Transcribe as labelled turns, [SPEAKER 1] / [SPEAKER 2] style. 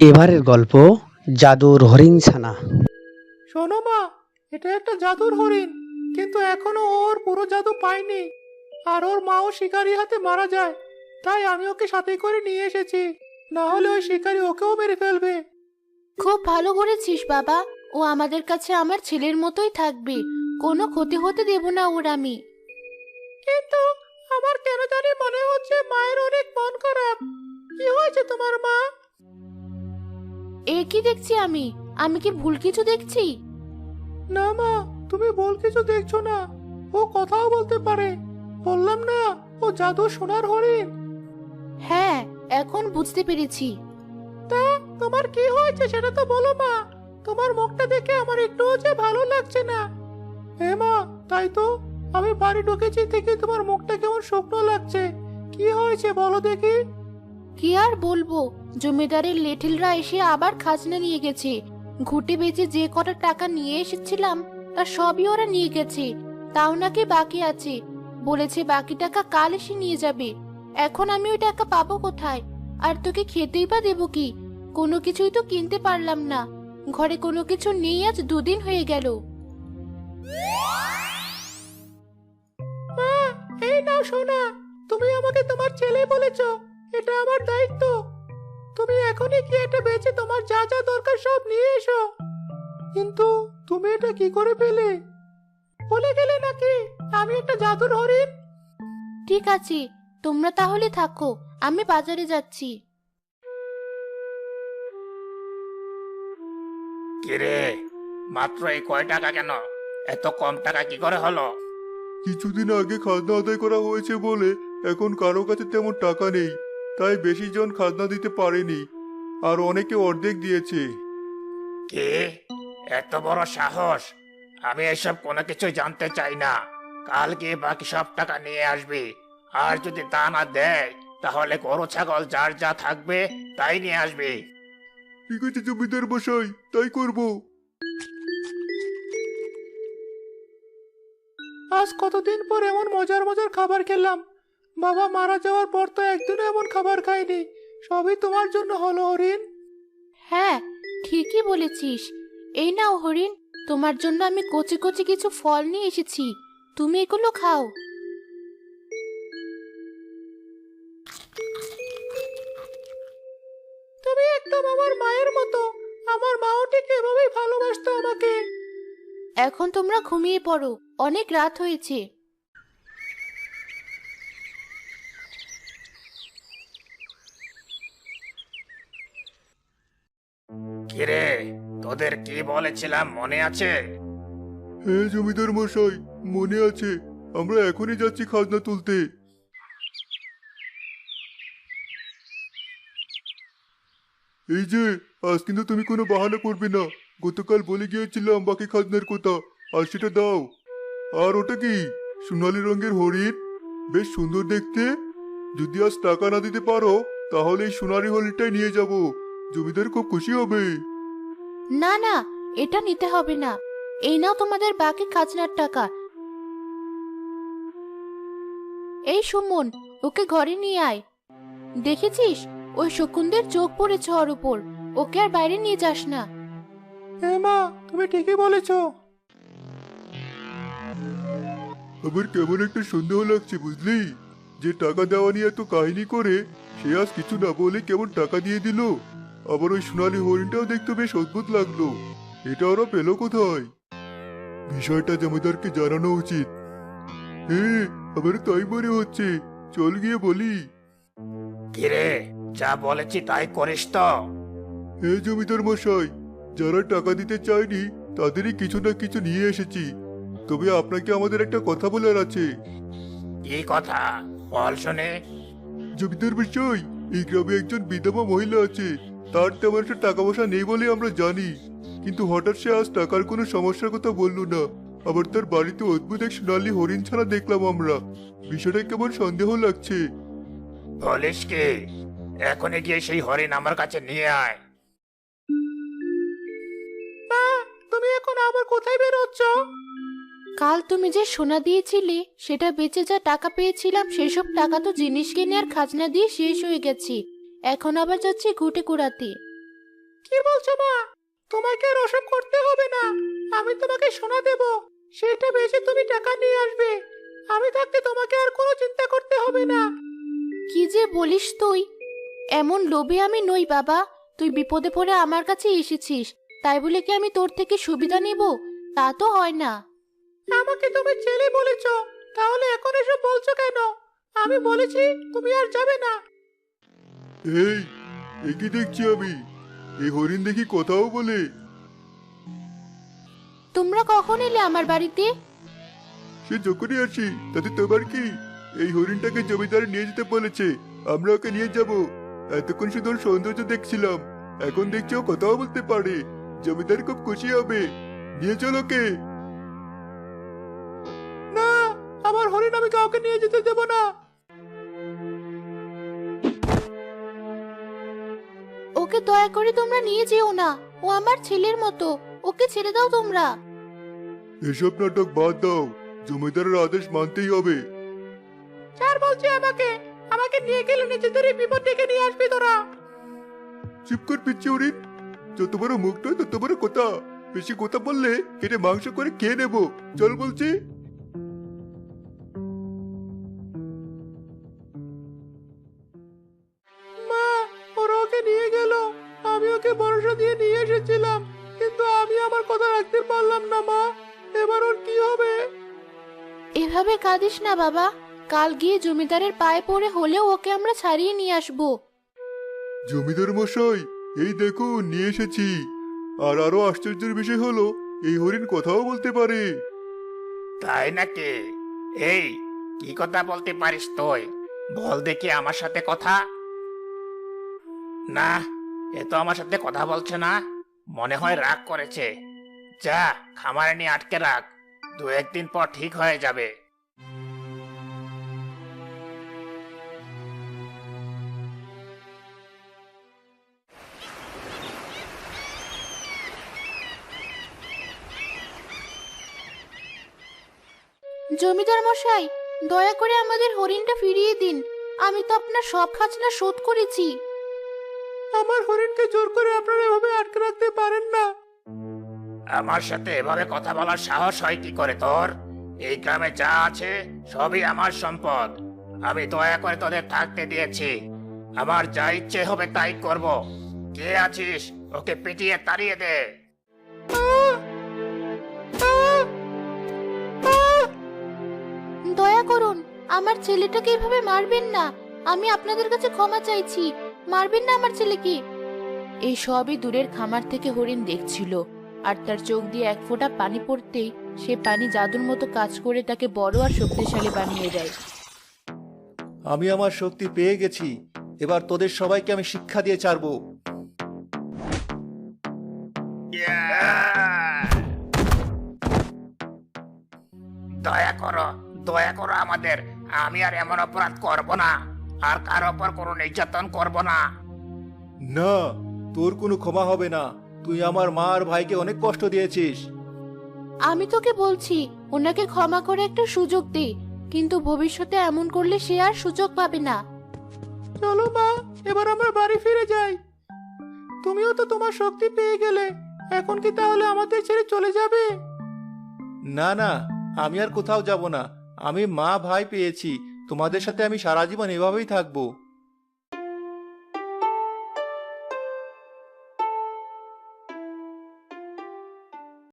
[SPEAKER 1] এবারের গল্প জাদুর হরিণ ছানা।
[SPEAKER 2] শোনো মা এটা একটা জাদুর হরিণ কিন্তু এখনও ওর পুরো জাদু পায়নি আর ওর মাও শিকারি হাতে মারা যায় তাই আমি ওকে সাথে করে নিয়ে এসেছি না হলে ওই শিকারি ওকেও মেরে ফেলবে।
[SPEAKER 3] খুব ভালো করেছিস বাবা ও আমাদের কাছে আমার ছেলের মতোই থাকবে কোনো ক্ষতি হতে দেব না ওর আমি।
[SPEAKER 2] কিন্তু আমার কেন জানি মনে হচ্ছে মায়ের অনেক মন খারাপ কি হয়েছে তোমার মা?
[SPEAKER 3] এ কি দেখছি আমি? আমি কি ভুল কিছু দেখছি?
[SPEAKER 2] না মা তুমি বল কিছু দেখছ না। ও কথাও বলতে পারে। বললাম না ও জাদু সোনার হরিণ।
[SPEAKER 3] হ্যাঁ এখন বুঝতে পেরেছি।
[SPEAKER 2] তা তোমার কি হয়েছে সেটা তো বলো মা। তোমার মুখটা দেখে আমার একটুও যে ভালো লাগছে না। হে মা তাই তো। আমি বাড়ি ঢুকেছি থেকে তোমার মুখটা কেমন শুকনো লাগছে। কি হয়েছে বলো দেখি।
[SPEAKER 3] কি আর বলব? জমিদারের লেঠিলরা এসে আবার খাজনা নিয়ে গেছে। ঘুটে বেচে যে কটা টাকা নিয়ে এসেছিলাম, তা সবই ওরা নিয়ে গেছে। তাও নাকি বাকি আছে। বলেছে বাকি টাকা কাল এসে নিয়ে যাবে। এখন আমি ওই টাকা পাবো কোথায়? আর তোকে খেতেই বা দেবো কি? কোনো কিছুই তো কিনতে পারলাম না। ঘরে কোনো কিছু নেই, আজ দুদিন হয়ে গেল।
[SPEAKER 2] মা, এই নাও সোনা, তুমি আমাকে তোমার ছেলে বলেছ। এটা আমার দায়িত্ব। তুমি এখনই কি এটা বেচে তোমার যা যা দরকার সব নিয়ে এসো। কিন্তু তুমি এটা কি করে পেলে? বলে গেলে নাকি আমি একটা জাদুর হরিণ?
[SPEAKER 3] ঠিক আছে তোমরা তাহলে থাকো আমি বাজারে যাচ্ছি।
[SPEAKER 4] কিরে মাত্র এই কয় টাকা কেন? এত কম টাকা কি করে হলো?
[SPEAKER 5] কিছুদিন আগে খাজনা আদায় করা হয়েছে বলে এখন কারও কাছে তেমন টাকা নেই। তাই বেশি জন খাজনা দিতে পারেনি আর অনেকে অর্ধেক দিয়েছে।
[SPEAKER 4] কে? এত বড় সাহস? আমি এসব কোনো কিছু জানতে চাই না। কাল গিয়ে বাকি সব টাকা নিয়ে আসবে। আর যদি তা না দেয় তাহলে গরু ছাগল যার যা থাকবে তাই নিয়ে আসবে।
[SPEAKER 5] ঠিক আছে জমিদার মশাই তাই করব।
[SPEAKER 2] আজ কতদিন পর এমন মজার মজার খাবার খেলাম। বাবা মারা যাওয়ার পর তো একদিনও এমন খাবার খাইনি। সবই তোমার জন্য হলো হরিণ।
[SPEAKER 3] হ্যাঁ ঠিকই বলেছিস। এই নাও হরিণ তোমার জন্য আমি কচি কচি কিছু ফল নিয়ে এসেছি। তুমি এগুলো খাও।
[SPEAKER 2] তুমি একদম আমার মায়ের মতো। আমার মাও ঠিক এভাবেই ভালোবাসতো আমাকে।
[SPEAKER 3] এখন তোমরা ঘুমিয়ে পড়ো। অনেক রাত হয়েছে।
[SPEAKER 4] কিরে তোদের কি বলেছিলাম মনে আছে?
[SPEAKER 5] হ্যাঁ জমিদার মশাই, মনে আছে। আমরা এখনই যাচ্ছি খাজনা তুলতে। এই যে, আজ কিন্তু তুমি কোনো বাহানা করবে না। গতকাল বলে গিয়েছিলাম বাকি খাজনার কথা, আর সেটা দাও। আর ওটা কি, সোনালী রঙের হরিণ? বেশ সুন্দর দেখতে। যদি আজ টাকা না দিতে পারো, তাহলে এই সোনালী হরিণটাই নিয়ে যাব। জমিদার খুব খুশি হবে।
[SPEAKER 3] না না এটা নিতে হবে না। এই নাও তোমাদের বাকি খাজনার টাকা। এই সুমন ওকে ঘরে নিয়ে আয়। দেখেছিস? ওই শকুনদের চোখ পড়েছে ওর উপর। ওকে আর বাইরে নিয়ে যাস না।
[SPEAKER 2] হে মা তুমি ঠিকই বলেছ।
[SPEAKER 5] আমার কেমন একটা সন্দেহ লাগছে বুঝলি? যে টাকা দেওয়া নিয়ে এত কাহিনী করে সে আজ কিছু না বলে কেমন টাকা দিয়ে দিল? আবার ওই সোনালি হরিণটাও দেখতে বেশ অদ্ভুত লাগল। এটা ওরা পেল কোথায়? বিষয়টা জমিদারকে জানানো উচিত। হ্যাঁ আমার তাই মনে হচ্ছে। চল গিয়ে বলি।
[SPEAKER 4] কিরে যা বলেছি তাই করিস তো।
[SPEAKER 5] হে জমিদার মশাই যারা টাকা দিতে চায়নি তাদেরই কিছু না কিছু নিয়ে এসেছি। তবে আপনাকে আমাদের একটা কথা বলার আছে।
[SPEAKER 4] কি কথা? বল শুনে।
[SPEAKER 5] জমিদার বিষয় এই গ্রামে একজন বিধবা মহিলা আছে। তার তেমন একটা টাকা পয়সা নেই বলে আমরা জানি। কিন্তু হঠাৎ সে আজ টাকার কোনো সমস্যার কথা বলল না। আবার তার বাড়িতে অদ্ভুত এক সোনালী হরিণ ছাড়া দেখলাম আমরা। বিষয়টা কেমন সন্দেহ লাগছে।
[SPEAKER 4] বলিস কি? এখনই গিয়ে সেই হরিণ আমার কাছে নিয়ে আয়।
[SPEAKER 2] মা তুমি এখন আবার কোথায় বেরোচ্ছ?
[SPEAKER 3] কাল তুমি যে সোনা দিয়েছিলে সেটা বেচে যা টাকা পেয়েছিলাম সেসব টাকা তো জিনিস কিনে আর খাজনা দিয়ে শেষ হয়ে গেছে। এখন আবার যাচ্ছি ঘুটে কুড়াতে।
[SPEAKER 2] কি বলছো মা? তোমাকে আর ওসব করতে হবে না। আমি তোমাকে সোনা দেব। সেটা বেচে তুমি টাকা নিয়ে আসবে। আমি থাকতে তোমাকে আর কোনো চিন্তা করতে হবে না।
[SPEAKER 3] কি যে বলিস তুই? এমন লোভে আমি নই বাবা। তুই বিপদে পড়ে আমার কাছে এসেছিস। তাই বলে কি আমি তোর থেকে সুবিধা নিব? তা তো হয় না।
[SPEAKER 2] আমাকে তুমি ছেলে বলেছ। তাহলে এখন এসব বলছো কেন? আমি বলেছি তুমি আর যাবে না।
[SPEAKER 5] এই কি দেখছি আমি। এই হরিণ দেখি কথাও বলে।
[SPEAKER 3] তোমরা কখন এলে আমার বাড়িতে?
[SPEAKER 5] সে যখনই আসি তাতে তোমার কি? এই হরিণটাকে জমিদার নিয়ে যেতে বলেছে আমরা ওকে নিয়ে যাব। এতক্ষণ শুধু ওর সৌন্দর্য দেখছিলাম এখন দেখছি ও কথাও বলতে পারে। জমিদার খুব খুশি হবে। নিয়ে চলো কে
[SPEAKER 2] না আমার হরিণ আমি কাউকে নিয়ে যেতে দেব না।
[SPEAKER 3] ওকে দয়া করে তোমরা নিয়ে যেও না। ও আমার ছেলের মতো। ওকে ছেড়ে দাও তোমরা।
[SPEAKER 5] এসব নাটক বাদ দাও। জমিদারের আদেশ মানতেই হবে।
[SPEAKER 2] চার বলছে আমাকে। আমাকে নিয়ে গেলে নিজেদেরই বিপদ ডেকে নিয়ে আসবি তোরা।
[SPEAKER 5] চুপ কর পিচ্ছি হরিণ যত বড় মুখ নয় তত বড় কথা। বেশি কথা বললে কেটে মাংস করে খেয়ে নেব। চল বলছি।
[SPEAKER 2] দিয়ে নিয়ে এসেছিলাম কিন্তু আমি আমার কথা রাখতে পারলাম না মা। এবার ওর কি হবে?
[SPEAKER 3] এভাবে কাঁদিস না বাবা। কাল গিয়ে জমিদারের পায়ে পড়ে হলেও ওকে আমরা ছাড়িয়ে নিয়ে আসব।
[SPEAKER 5] জমিদার মশাই এই দেখুন নিয়ে এসেছি। আর আরও আশ্চর্যের বিষয় হলো এই হরিণ কথাও বলতে পারে।
[SPEAKER 4] তাই নাকি? এই কি কথা বলতে পারিস তুই? বল দেখি আমার সাথে কথা। না এ তো আমার সাথে কথা বলছে না। মনে হয় রাগ করেছে। যা, খামারে নিয়ে আটকে রাখ। দু একদিন পর ঠিক হয়ে যাবে।
[SPEAKER 3] জমিদার মশাই, দয়া করে আমাদের হরিণটা ফিরিয়ে দিন। আমি তো আপনার সব খাজনা শোধ করেছি।
[SPEAKER 2] আমার হরিণকে জোর করে আপনারা এভাবে আটকে রাখতে পারেন না।
[SPEAKER 4] আমার সাথে এভাবে কথা বলার সাহস হয় কি করে তোর? এই গ্রামে যা আছে সবই আমার সম্পদ। আমি দয়া করে তোদের থাকতে দিয়েছি। আমার যা ইচ্ছে হবে তাই করব। কে আছিস? ওকে পিটিয়ে তাড়িয়ে দে।
[SPEAKER 3] দয়া করুন আমার ছেলেটাকে এভাবে মারবেন না। আমি আপনাদের কাছে ক্ষমা চাইছি। মারবেন না আমার ছেলেকে এই সবই দূরের খামার থেকে হরিণ দেখছিল আর তার চোখ দিয়ে এক ফোঁটা পানি পড়তেই সে পানি জাদুর মতো কাজ করে তাকে বড় আর শক্তিশালী বানিয়ে দেয়।
[SPEAKER 6] আমি আমার শক্তি পেয়ে গেছি এবার তোদের সবাইকে আমি শিক্ষা দিয়ে ছাড়বো।
[SPEAKER 4] দয়া করো দয়া করো আমাদের আমি আর এমন অপরাধ করব না। আর কার ওপর কোনো নির্যাতন করব না।
[SPEAKER 6] না তোর কোনো ক্ষমা হবে না। তুই আমার মা আর ভাইকে অনেক কষ্ট দিয়েছিস।
[SPEAKER 3] আমি তোকে বলছি ওনাকে ক্ষমা করে একটা সুযোগ দে কিন্তু ভবিষ্যতে এমন করলে সে আর সুযোগ পাবে না।
[SPEAKER 2] চলো মা এবার আমরা বাড়ি ফিরে যাই। তুমিও তো তোমার শক্তি পেয়ে গেলে এখন কি তাহলে আমাদের ছেড়ে চলে যাবে?
[SPEAKER 6] না না আমি আর কোথাও যাব না। আমি মা ভাই পেয়েছি। তোমাদের সাথে আমি সারা জীবন এভাবেই থাকব।